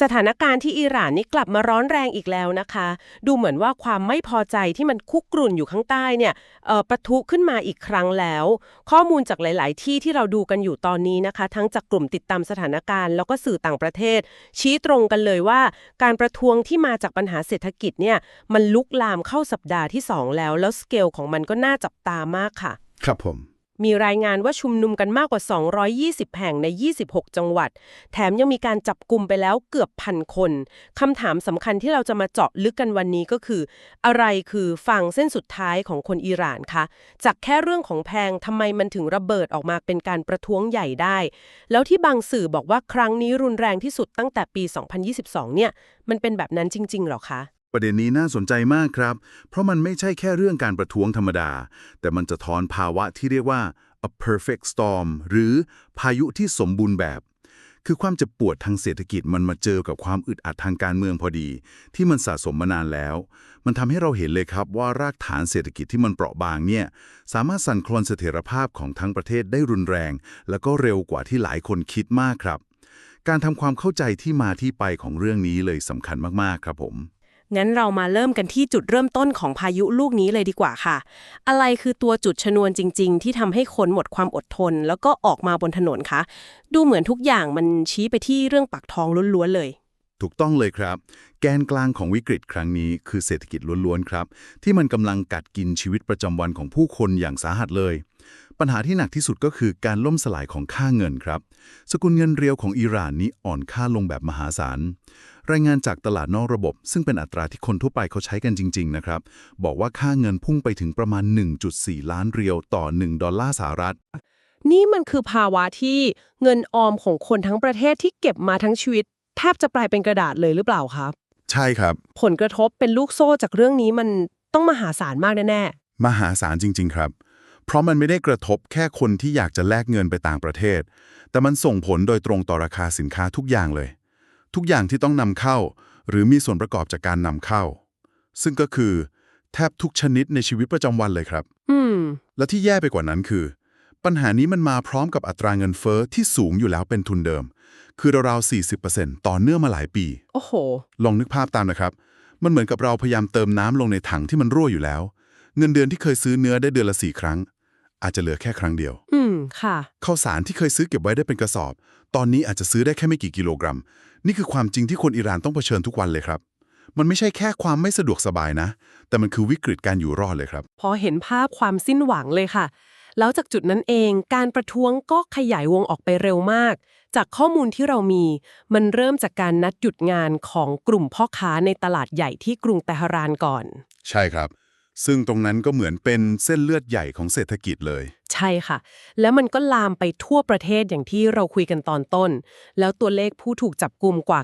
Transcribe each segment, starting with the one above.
สถานการณ์ที่อิหร่านนี่กลับมาร้อนแรงอีกแล้วนะคะ ดูเหมือนว่าความไม่พอใจที่มันคุกกรุ่นอยู่ข้างใต้เนี่ยประทุขึ้นมาอีกครั้งแล้ว ข้อมูลจากหลาย ๆ ที่ที่เราดูกันอยู่ตอนนี้นะคะ ทั้งจากกลุ่มติดตามสถานการณ์ แล้วก็สื่อต่างประเทศ ชี้ตรงกันเลยว่า การประท้วงที่มาจากปัญหาเศรษฐกิจเนี่ยมันลุกลามเข้าสัปดาห์ที่สองแล้ว แล้วสเกลของมันก็น่าจับตามากค่ะ ครับผม มีรายงานว่าชุมนุมกันมากกว่า 220 แห่งใน 26 จังหวัด แถมยังมีการจับกลุ่มไปแล้วเกือบพันคนคำถามสำคัญที่เราจะมาเจาะลึกกันวันนี้ก็คือ อะไรคือฝั่งเส้นสุดท้ายของคนอิหร่านคะ จากแค่เรื่องของแพงทำไมมันถึงระเบิดออกมาเป็นการประท้วงใหญ่ได้ แล้วที่บางสื่อบอกว่าครั้งนี้รุนแรงที่สุดตั้งแต่ปี 2022 เนี่ย มันเป็นแบบนั้นจริงๆหรอคะ ประเด็นนี้น่าสนใจมากครับ เพราะมันไม่ใช่แค่เรื่องการประท้วงธรรมดา แต่มันจะทอนภาวะที่เรียกว่า a perfect storm หรือพายุที่สมบูรณ์แบบ คือความเจ็บปวดทางเศรษฐกิจมันมาเจอกับความอึดอัดทางการเมืองพอดี ที่มันสะสมมานานแล้ว มันทำให้เราเห็นเลยครับว่ารากฐานเศรษฐกิจที่มันเปราะบางเนี่ย สามารถสั่นคลอนเสถียรภาพของทั้งประเทศได้รุนแรง แล้วก็เร็วกว่าที่หลายคนคิดมากครับ การทำความเข้าใจที่มาที่ไปของเรื่องนี้เลยสำคัญมากๆครับผม งั้นเรามาเริ่มกันที่จุดเริ่มต้นของพายุลูกนี้เลยดีกว่าค่ะ อะไรคือตัวจุดชนวนจริง ๆ ที่ทำให้คนหมดความอดทน แล้วก็ออกมาบนถนนคะ ดูเหมือนทุกอย่างมันชี้ไปที่เรื่องปากท้องล้วนๆเลย ถูกต้องเลยครับ แกนกลางของวิกฤตครั้งนี้คือเศรษฐกิจล้วนๆครับ ที่มันกำลังกัดกินชีวิตประจำวันของผู้คนอย่างสาหัสเลย ปัญหาที่หนักที่สุดก็คือการล่มสลายของค่าเงินครับ สกุลเงินเรียวของอิหร่านนี้อ่อนค่าลงแบบมหาศาล รายงานจากตลาดนอกระบบ ซึ่งเป็นอัตราที่คนทั่วไปเขาใช้กันจริง ๆ นะครับ บอกว่าค่าเงินพุ่งไปถึงประมาณ 1.4 ล้านเรียวต่อ 1 ดอลลาร์สหรัฐ นี่มันคือภาวะที่เงินออมของคนทั้งประเทศที่เก็บมาทั้งชีวิต แทบจะกลายเป็นกระดาษเลยหรือเปล่าครับ ใช่ครับ ผลกระทบเป็นลูกโซ่จากเรื่องนี้มันต้องมหาศาลมากแน่มหาศาลจริง ๆ ครับ เพราะมันไม่ได้กระทบแค่คนที่อยากจะแลกเงินไปต่างประเทศ แต่มันส่งผลโดยตรงต่อราคาสินค้าทุกอย่างเลย ทุกอย่างที่ต้องนำเข้า หรือมีส่วนประกอบจากการนำเข้า ซึ่งก็คือ แทบทุกชนิดในชีวิตประจำวันเลยครับๆอืมและที่แย่ไปกว่านั้นคือ ปัญหานี้มันมาพร้อมกับอัตราเงินเฟ้อที่สูงอยู่แล้วเป็นทุนเดิม คือราวๆ40%ต่อเนื่องมาหลายปี โอ้โห ลองนึกภาพตามนะครับ มันเหมือนกับเราพยายามเติมน้ำลงในถังที่มันรั่วอยู่แล้ว เงินเดือนที่เคยซื้อเนื้อได้เดือนละสี่ครั้ง อาจจะเหลือแค่ครั้งเดียว อืม ค่ะ ข้าวสารที่เคยซื้อเก็บไว้ได้เป็นกระสอบ ตอนนี้อาจจะซื้อได้แค่ไม่กี่กิโลกรัม นี่คือความจริงที่คนอิหร่านต้องเผชิญทุกวันเลยครับ มันไม่ใช่แค่ความไม่สะดวกสบายนะ แต่มันคือวิกฤตการอยู่รอดเลยครับ พอเห็นภาพความสิ้นหวังเลยค่ะ แล้วจากจุดนั้นเองการประท้วงก็ขยายวงออกไปเร็วมาก จากข้อมูลที่เรามี มันเริ่มจากการนัดหยุดงานของกลุ่มพ่อค้าในตลาดใหญ่ที่กรุงเตหะรานก่อน ใช่ครับ ซึ่งตรงนั้นก็เหมือนเป็นเส้นเลือดใหญ่ของเศรษฐกิจเลย ใช่ค่ะ แล้วมันก็ลามไปทั่วประเทศอย่างที่เราคุยกันตอนต้น แล้วตัวเลขผู้ถูกจับกลุ่มกว่า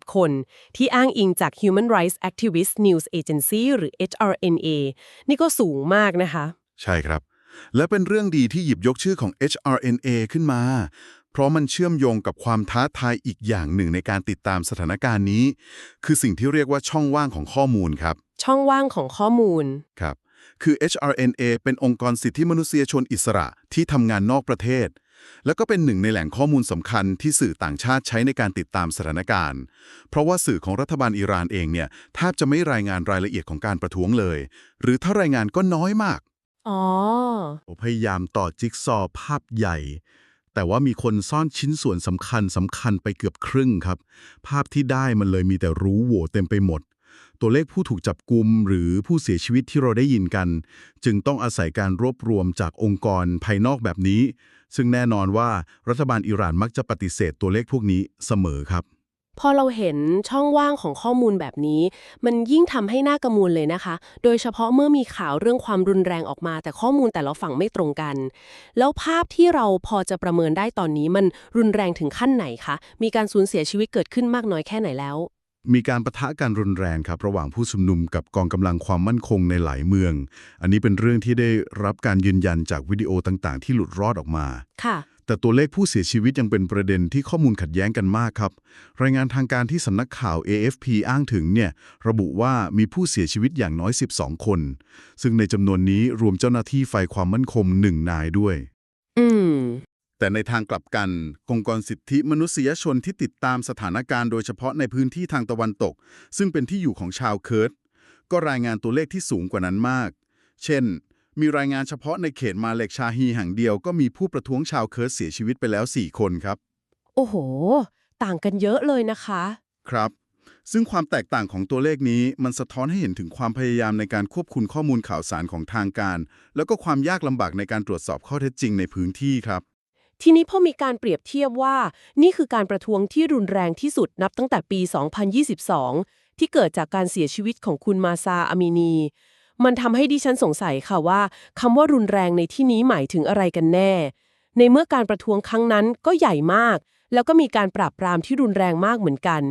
990 คน ที่อ้างอิงจาก Human Rights Activist News Agency หรือ HRNA นี่ก็สูงมากนะคะ ใช่ครับ และเป็นเรื่องดีที่หยิบยกชื่อของ HRNA ขึ้นมา เพราะมันเชื่อมโยงกับความท้าทายอีกอย่างหนึ่งในการติดตามสถานการณ์นี้ คือสิ่งที่เรียกว่าช่องว่างของข้อมูลครับ ช่องว่างของข้อมูล ครับ คือ HRNA เป็นองค์กรสิทธิมนุษยชนอิสระที่ทำงานนอกประเทศ แล้วก็เป็นหนึ่งในแหล่งข้อมูลสำคัญที่สื่อต่างชาติใช้ในการติดตามสถานการณ์ เพราะว่าสื่อของรัฐบาลอิหร่านเองเนี่ยแทบจะไม่รายงานรายละเอียดของการประท้วงเลย หรือถ้ารายงานก็น้อยมาก อ๋อ พยายามต่อจิ๊กซอว์ภาพใหญ่ แต่ว่ามีคนซ่อนชิ้นส่วนสำคัญสำคัญไปเกือบครึ่งครับ ภาพที่ได้มันเลยมีแต่รู้โหวเต็มไปหมด ตัวเลขผู้ถูกจับกุมหรือผู้เสียชีวิตที่เราได้ยินกัน จึงต้องอาศัยการรวบรวมจากองค์กรภายนอกแบบนี้ ซึ่งแน่นอนว่ารัฐบาลอิหร่านมักจะปฏิเสธตัวเลขพวกนี้เสมอครับ พอเราเห็นช่องว่างของข้อมูลแบบนี้ มันยิ่งทำให้หน่ากังวลเลยนะคะ โดยเฉพาะเมื่อมีข่าวเรื่องความรุนแรงออกมา แต่ข้อมูลแต่ละฝั่งไม่ตรงกัน แล้วภาพที่เราพอจะประเมินได้ตอนนี้มันรุนแรงถึงขั้นไหนคะมีการสูญเสียชีวิตเกิดขึ้นมากน้อยแค่ไหนแล้ว มีการประทะกันรุนแรงครับระหว่างผู้ชุมนุมกับกองกำลังความมั่นคงในหลายเมือง อันนี้เป็นเรื่องที่ได้รับการยืนยันจากวิดีโอต่างๆ ที่หลุดรอดออกมาค่ะแต่ตัวเลขผู้เสียชีวิตยังเป็นประเด็นที่ข้อมูลขัดแย้งกันมากครับ รายงานทางการที่สำนักข่าว AFP อ้างถึงเนี่ยระบุว่ามีผู้เสียชีวิตอย่างน้อย 12 คน ซึ่งในจำนวนนี้รวมเจ้าหน้าที่ไฟความมั่นคงหนึ่งนายด้วย อืม แต่ในทางกลับกันองค์กรสิทธิมนุษยชนที่ติดตามสถานการณ์โดยเฉพาะในพื้นที่ทางตะวันตก ซึ่งเป็นที่อยู่ของชาวเคิร์ดก็รายงานตัวเลขที่สูงกว่านั้นมาก เช่น มีรายงานเฉพาะในเขตมาเลกชาฮีแห่งเดียวก็มีผู้ประท้วงชาวเคิร์ดเสียชีวิตไปแล้ว 4 คนครับ โอ้โห ต่างกันเยอะเลยนะคะ ครับ ซึ่งความแตกต่างของตัวเลขนี้มันสะท้อนให้เห็นถึงความพยายามในการควบคุมข้อมูลข่าวสารของทางการ แล้วก็ความยากลำบากในการตรวจสอบข้อเท็จจริงในพื้นที่ครับ ทีนี้พอมีการเปรียบเทียบว่า นี่คือการประท้วงที่รุนแรงที่สุดนับตั้งแต่ปี 2022 ที่เกิดจากการเสียชีวิตของคุณมาซาอามินี มันทำให้ดิฉันสงสัยค่ะว่าคำว่ารุนแรงในที่นี้หมายถึงอะไรกันแน่ ในเมื่อการประท้วงครั้งนั้นก็ใหญ่มาก แล้วก็มีการปราบปรามที่รุนแรงมากเหมือนกัน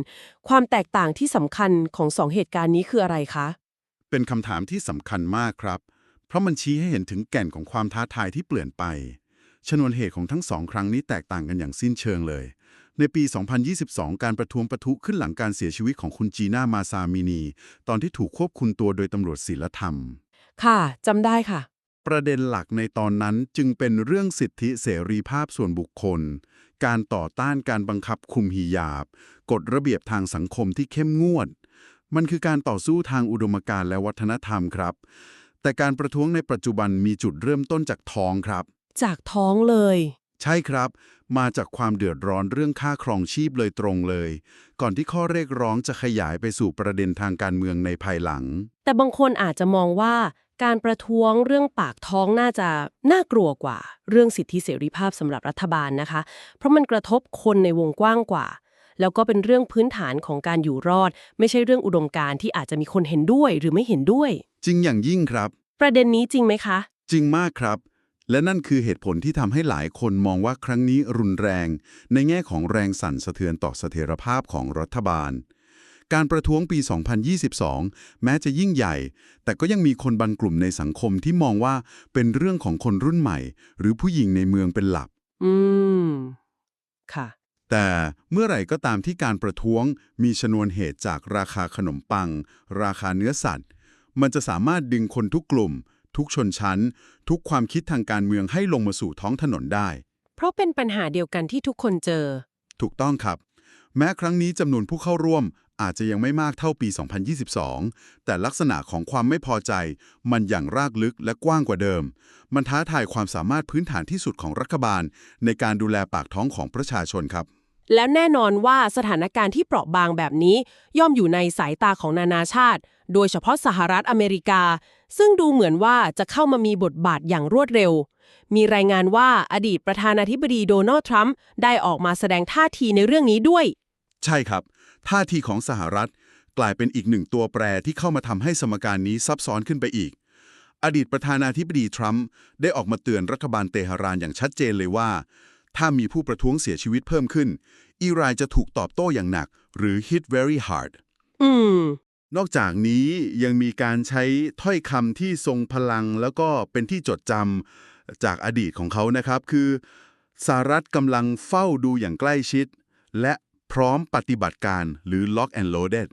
ความแตกต่างที่สำคัญของสองเหตุการณ์นี้คืออะไรคะ เป็นคำถามที่สำคัญมากครับ เพราะมันชี้ให้เห็นถึงแก่นของความท้าทายที่เปลี่ยนไป ชนวนเหตุของทั้งสองครั้งนี้แตกต่างกันอย่างสิ้นเชิงเลย ในปี 2022 การประท้วงประทุขึ้นหลังการเสียชีวิตของคุณจีน่ามาซามินี ตอนที่ถูกควบคุมตัวโดยตำรวจศีลธรรม ค่ะจำได้ค่ะ ประเด็นหลักในตอนนั้นจึงเป็นเรื่องสิทธิเสรีภาพส่วนบุคคล การต่อต้านการบังคับคุมฮิญาบ กฎระเบียบทางสังคมที่เข้มงวด มันคือการต่อสู้ทางอุดมการณ์และวัฒนธรรมครับ แต่การประท้วงในปัจจุบันมีจุดเริ่มต้นจากท้องครับ จากท้องเลย ใช่ครับ มาจากความเดือดร้อนเรื่องค่าครองชีพเลยตรงเลย ก่อนที่ข้อเรียกร้องจะขยายไปสู่ประเด็นทางการเมืองในภายหลัง แต่บางคนอาจจะมองว่าการประท้วงเรื่องปากท้องน่าจะน่ากลัวกว่า เรื่องสิทธิเสรีภาพสำหรับรัฐบาลนะคะ เพราะมันกระทบคนในวงกว้างกว่า แล้วก็เป็นเรื่องพื้นฐานของการอยู่รอด ไม่ใช่เรื่องอุดมการณ์ที่อาจจะมีคนเห็นด้วยหรือไม่เห็นด้วย จริงอย่างยิ่งครับ ประเด็นนี้จริงไหมคะ จริงมากครับ และนั่นคือเหตุผลที่ทำให้หลายคนมองว่าครั้งนี้รุนแรง ในแง่ของแรงสั่นสะเทือนต่อเสถียรภาพของรัฐบาล การประท้วงปี 2022 แม้จะยิ่งใหญ่ แต่ก็ยังมีคนบางกลุ่มในสังคมที่มองว่าเป็นเรื่องของคนรุ่นใหม่ หรือผู้หญิงในเมืองเป็นหลัก อืม ค่ะ แต่เมื่อไหร่ก็ตามที่การประท้วงมีชนวนเหตุจากราคาขนมปัง ราคาเนื้อสัตว์ มันจะสามารถดึงคนทุกกลุ่ม ทุกชนชั้น ทุกความคิดทางการเมืองให้ลงมาสู่ท้องถนนได้ เพราะเป็นปัญหาเดียวกันที่ทุกคนเจอ ถูกต้องครับ แม้ครั้งนี้จำนวนผู้เข้าร่วมอาจจะยังไม่มากเท่าปี 2022 แต่ลักษณะของความไม่พอใจ มันอย่างรากลึกและกว้างกว่าเดิม มันท้าทายความสามารถพื้นฐานที่สุดของรัฐบาล ในการดูแลปากท้องของประชาชนครับ แล้วแน่นอนว่าสถานการณ์ที่เปราะบางแบบนี้ ย่อมอยู่ในสายตาของนานาชาติ โดยเฉพาะสหรัฐอเมริกา ซึ่งดูเหมือนว่าจะเข้ามามีบทบาทอย่างรวดเร็ว มีรายงานว่าอดีตประธานาธิบดีโดนัลด์ทรัมป์ได้ออกมาแสดงท่าทีในเรื่องนี้ด้วย ใช่ครับ ท่าทีของสหรัฐ กลายเป็นอีกหนึ่งตัวแปรที่เข้ามาทำให้สมการนี้ซับซ้อนขึ้นไปอีก อดีตประธานาธิบดีทรัมป์ได้ออกมาเตือนรัฐบาลเตหะรานอย่างชัดเจนเลยว่า ถ้ามีผู้ประท้วงเสียชีวิตเพิ่มขึ้น อิหร่านจะถูกตอบโต้อย่างหนัก หรือ hit very hard อืม นอกจากนี้ยังมีการใช้ถ้อยคำที่ทรงพลังแล้วก็เป็นที่จดจำจากอดีตของเขานะครับ คือสหรัฐกำลังเฝ้าดูอย่างใกล้ชิด และพร้อมปฏิบัติการหรือ lock and loaded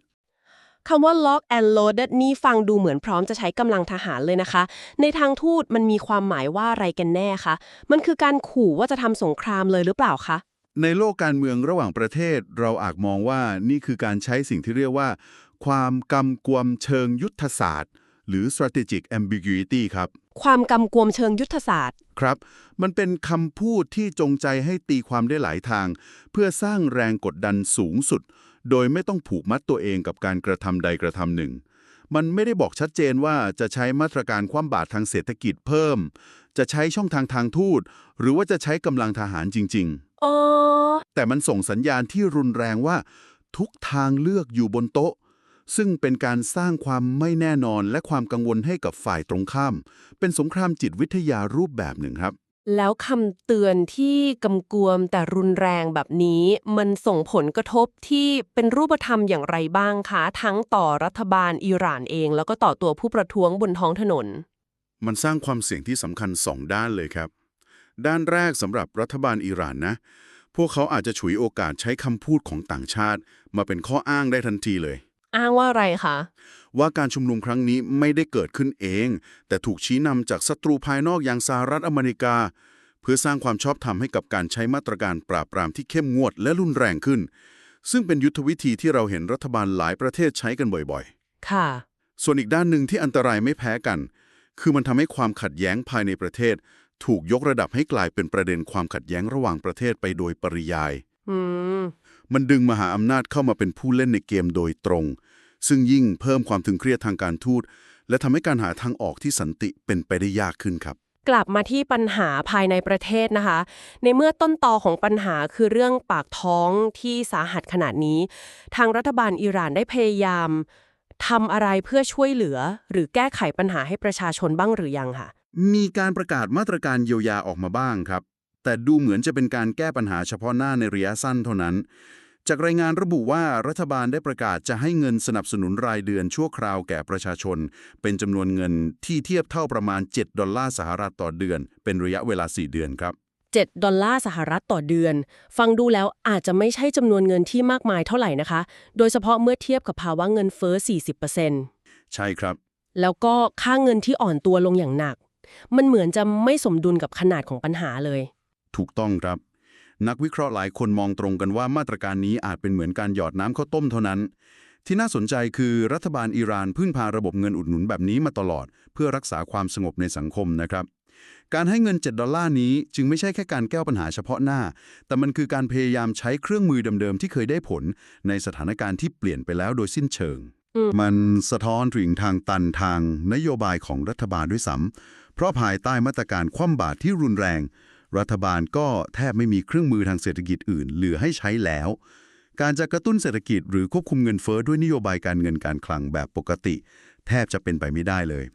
คำว่า lock and loaded นี่ฟังดูเหมือนพร้อมจะใช้กำลังทหารเลยนะคะ ในทางทูตมันมีความหมายว่าอะไรกันแน่คะ มันคือการขู่ว่าจะทำสงครามเลยหรือเปล่าคะ ในโลกการเมืองระหว่างประเทศ เราอาจมองว่านี่คือการใช้สิ่งที่เรียกว่า ความกำกวมเชิงยุทธศาสตร์ หรือ strategic ambiguity ครับ ความกำกวมเชิงยุทธศาสตร์ ครับ มันเป็นคำพูดที่จงใจให้ตีความได้หลายทาง เพื่อสร้างแรงกดดันสูงสุด โดยไม่ต้องผูกมัดตัวเองกับการกระทำใดกระทำหนึ่ง มันไม่ได้บอกชัดเจนว่าจะใช้มาตรการคว่ำบาตรทางเศรษฐกิจเพิ่ม จะใช้ช่องทางทางทูต หรือว่าจะใช้กำลังทหารจริงๆอ๋อแต่มันส่งสัญญาณที่รุนแรงว่า ทุกทางเลือกอยู่บนโต๊ะ ซึ่งเป็นการสร้างความไม่แน่นอนและความกังวลให้กับฝ่ายตรงข้าม เป็นสงครามจิตวิทยารูปแบบหนึ่งครับ แล้วคำเตือนที่กำกวมแต่รุนแรงแบบนี้ มันส่งผลกระทบที่เป็นรูปธรรมอย่างไรบ้างคะ ทั้งต่อรัฐบาลอิหร่านเอง แล้วก็ต่อตัวผู้ประท้วงบนท้องถนน มันสร้างความเสี่ยงที่สำคัญสองด้านเลยครับ ด้านแรกสำหรับรัฐบาลอิหร่านนะ พวกเขาอาจจะฉวยโอกาสใช้คำพูดของต่างชาติ มาเป็นข้ออ้างได้ทันทีเลย อ้างว่าอะไรคะ ว่าการชุมนุมครั้งนี้ไม่ได้เกิดขึ้นเอง แต่ถูกชี้นำจากศัตรูภายนอกอย่างสหรัฐอเมริกา เพื่อสร้างความชอบธรรมให้กับการใช้มาตรการปราบปรามที่เข้มงวดและรุนแรงขึ้น ซึ่งเป็นยุทธวิธีที่เราเห็นรัฐบาลหลายประเทศใช้กันบ่อยค่ะๆส่วนอีกด้านหนึ่งที่อันตรายไม่แพ้กัน คือมันทำให้ความขัดแย้งภายในประเทศ ถูกยกระดับให้กลายเป็นประเด็นความขัดแย้งระหว่างประเทศไปโดยปริยาย อืม มันดึงมหาอำนาจเข้ามาเป็นผู้เล่นในเกมโดยตรง ซึ่งยิ่งเพิ่มความตึงเครียดทางการทูต และทำให้การหาทางออกที่สันติเป็นไปได้ยากขึ้นครับกลับมาที่ปัญหาภายในประเทศนะคะ ในเมื่อต้นตอของปัญหาคือเรื่องปากท้องที่สาหัสขนาดนี้ ทางรัฐบาลอิหร่านได้พยายามทำอะไรเพื่อช่วยเหลือ หรือแก้ไขปัญหาให้ประชาชนบ้างหรือยังค่ะมีการประกาศมาตรการเยียวยาออกมาบ้างครับ แต่ดูเหมือนจะเป็นการแก้ปัญหาเฉพาะหน้าในระยะสั้นเท่านั้น จากรายงานระบุว่ารัฐบาลได้ประกาศจะให้เงินสนับสนุนรายเดือนชั่วคราวแก่ประชาชน เป็นจำนวนเงินที่เทียบเท่าประมาณ 7 ดอลลาร์สหรัฐต่อเดือน เป็นระยะเวลา 4 เดือนครับ 7 ดอลลาร์สหรัฐต่อเดือน ฟังดูแล้วอาจจะไม่ใช่จำนวนเงินที่มากมายเท่าไหร่นะคะ โดยเฉพาะเมื่อเทียบกับภาวะเงินเฟ้อ 40%ใช่ครับ แล้วก็ค่าเงินที่อ่อนตัวลงอย่างหนัก มันเหมือนจะไม่สมดุลกับขนาดของปัญหาเลย ถูกต้องครับ นักวิเคราะห์หลายคนมองตรงกันว่ามาตรการนี้อาจเป็นเหมือนการหยอดน้ำข้าวต้มเท่านั้น ที่น่าสนใจคือรัฐบาลอิหร่านพึ่งพาระบบเงินอุดหนุนแบบนี้มาตลอด เพื่อรักษาความสงบในสังคมนะครับการให้เงิน 7 ดอลลาร์นี้จึงไม่ใช่แค่การแก้ปัญหาเฉพาะหน้า แต่มันคือการพยายามใช้เครื่องมือเดิมๆ ที่เคยได้ผล ในสถานการณ์ที่เปลี่ยนไปแล้วโดยสิ้นเชิงอืมมันสะท้อนถึงทางตันทางนโยบายของรัฐบาลด้วยซ้ำเพราะภายใต้มาตรการคว่ำบาตรที่รุนแรง รัฐบาลก็แทบไม่มีเครื่องมือทางเศรษฐกิจอื่นเหลือให้ใช้แล้ว การจะกระตุ้นเศรษฐกิจหรือควบคุมเงินเฟ้อด้วยนโยบายการเงินการคลังแบบปกติ แทบจะเป็นไปไม่ได้เลย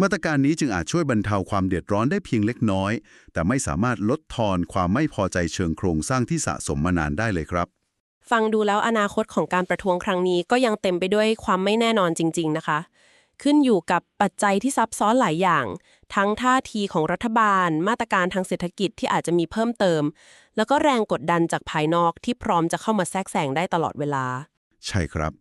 มาตรการนี้จึงอาจช่วยบรรเทาความเดือดร้อนได้เพียงเล็กน้อย แต่ไม่สามารถลดทอนความไม่พอใจเชิงโครงสร้างที่สะสมมานานได้เลยครับ ฟังดูแล้วอนาคตของการประท้วงครั้งนี้ก็ยังเต็มไปด้วยความไม่แน่นอนจริง ๆ นะคะ ขึ้นอยู่กับปัจจัยที่ซับซ้อนหลายอย่าง ทั้งท่าทีของรัฐบาล มาตรการทางเศรษฐกิจที่อาจจะมีเพิ่มเติม แล้วก็แรงกดดันจากภายนอกที่พร้อมจะเข้ามาแทรกแซงได้ตลอดเวลา ใช่ครับ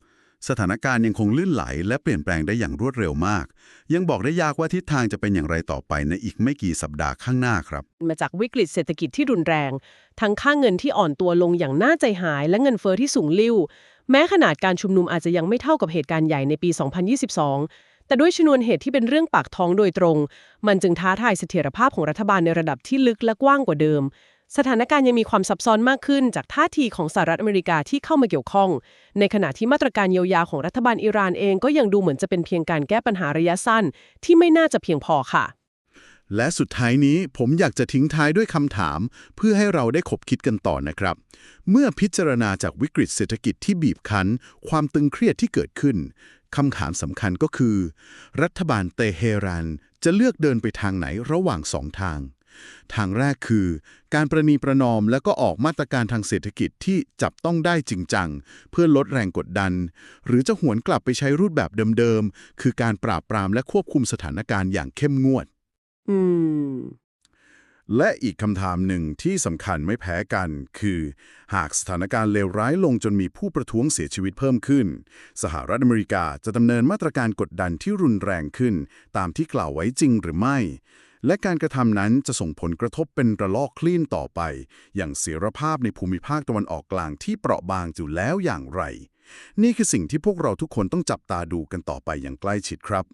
สถานการณ์ยังคงลื่นไหล และเปลี่ยนแปลงได้อย่างรวดเร็วมาก ยังบอกได้ยากว่าทิศทางจะเป็นอย่างไรต่อไปในอีกไม่กี่สัปดาห์ข้างหน้าครับ มาจากวิกฤตเศรษฐกิจที่รุนแรง ทั้งค่าเงินที่อ่อนตัวลงอย่างน่าใจหายและเงินเฟอ้อที่สูงลิ่ว แม้ขนาดการชุมนุมอาจจะยังไม่เท่ากับเหตุการณ์ใหญ่ในปี 2022 แต่ด้วยชนวนเหตุที่เป็นเรื่องปากท้องโดยตรง มันจึงท้าทายเสถียรภาพของรัฐบาลในระดับที่ลึกและกว้างกว่าเดิม สถานการณ์ยังมีความซับซ้อนมากขึ้น จากท่าทีของสหรัฐอเมริกาที่เข้ามาเกี่ยวข้อง ในขณะที่มาตรการเยียวยาของรัฐบาลอิหร่านเองก็ยังดูเหมือนจะเป็นเพียงการแก้ปัญหาระยะสั้น ที่ไม่น่าจะเพียงพอค่ะ และสุดท้ายนี้ผมอยากจะทิ้งท้ายด้วยคำถาม เพื่อให้เราได้ขบคิดกันต่อนะครับ เมื่อพิจารณาจากวิกฤตเศรษฐกิจที่บีบคั้น ความตึงเครียดที่เกิดขึ้นคำถามสำคัญก็คือ รัฐบาลเตเฮรันจะเลือกเดินไปทางไหนระหว่างสองทาง ทางแรกคือ การประนีประนอมและก็ออกมาตรการทางเศรษฐกิจที่จับต้องได้จริงจัง เพื่อลดแรงกดดัน หรือจะหวนกลับไปใช้รูปแบบเดิมๆ คือการปราบปรามและควบคุมสถานการณ์อย่างเข้มงวด อืม และอีกคำถามหนึ่งที่สำคัญไม่แพ้กัน คือ หากสถานการณ์เลวร้ายลงจนมีผู้ประท้วงเสียชีวิตเพิ่มขึ้น สหรัฐอเมริกาจะดำเนินมาตรการกดดันที่รุนแรงขึ้น ตามที่กล่าวไว้จริงหรือไม่ และการกระทำนั้นจะส่งผลกระทบเป็นระลอกคลื่นต่อไป อย่างเสรีภาพในภูมิภาคตะวันออกกลางที่เปราะบางอยู่แล้วอย่างไร นี่คือสิ่งที่พวกเราทุกคนต้องจับตาดูกันต่อไปอย่างใกล้ชิดครับ